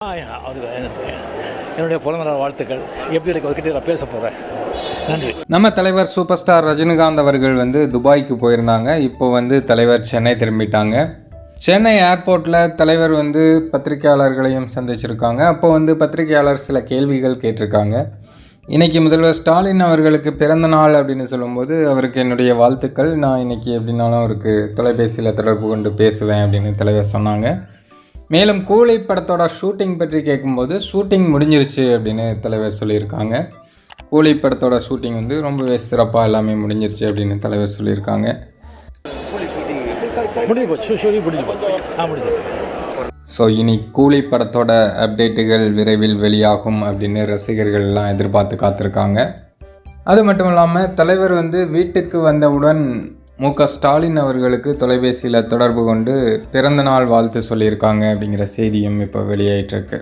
அவருக்கு என்னுடைய பிறந்தநாள் வாழ்த்துக்கள். எப்படி எனக்கு அவர்கிட்ட நான் பேச போகிறேன் நன்றி. நம்ம தலைவர் சூப்பர் ஸ்டார் ரஜினிகாந்த் அவர்கள் வந்து துபாய்க்கு போயிருந்தாங்க. இப்போ வந்து தலைவர் சென்னை திரும்பிட்டாங்க. சென்னை ஏர்போர்ட்டில் தலைவர் வந்து பத்திரிகையாளர்களையும் சந்திச்சிருக்காங்க. அப்போ வந்து பத்திரிகையாளர் சில கேள்விகள் கேட்டிருக்காங்க. இன்றைக்கி முதல்வர் ஸ்டாலின் அவர்களுக்கு பிறந்த நாள் அப்படின்னு சொல்லும்போது அவருக்கு என்னுடைய வாழ்த்துக்கள். நான் இன்னைக்கு எப்படின்னாலும் அவருக்கு தொலைபேசியில் தொடர்பு கொண்டு பேசுவேன் அப்படின்னு தலைவர் சொன்னாங்க. மேலும் கூலி படத்தோட ஷூட்டிங் பற்றி கேட்கும்போது ஷூட்டிங் முடிஞ்சிருச்சு அப்படின்னு தலைவர் சொல்லியிருக்காங்க. கூலி படத்தோட ஷூட்டிங் வந்து ரொம்பவே சிறப்பாக எல்லாமே முடிஞ்சிருச்சு அப்படின்னு தலைவர் சொல்லியிருக்காங்க. ஸோ இனி கூலி படத்தோட அப்டேட்டுகள் விரைவில் வெளியாகும் அப்படின்னு ரசிகர்கள்லாம் எதிர்பார்த்து காத்திருக்காங்க. அது மட்டும் இல்லாமல் தலைவர் வந்து வீட்டுக்கு வந்தவுடன் மு க ஸ்டாலின் அவர்களுக்கு தொலைபேசியில் தொடர்பு கொண்டு பிறந்தநாள் வாழ்த்து சொல்லியிருக்காங்க அப்படிங்கிற செய்தியும் இப்போ வெளியாயிட்டிருக்கு.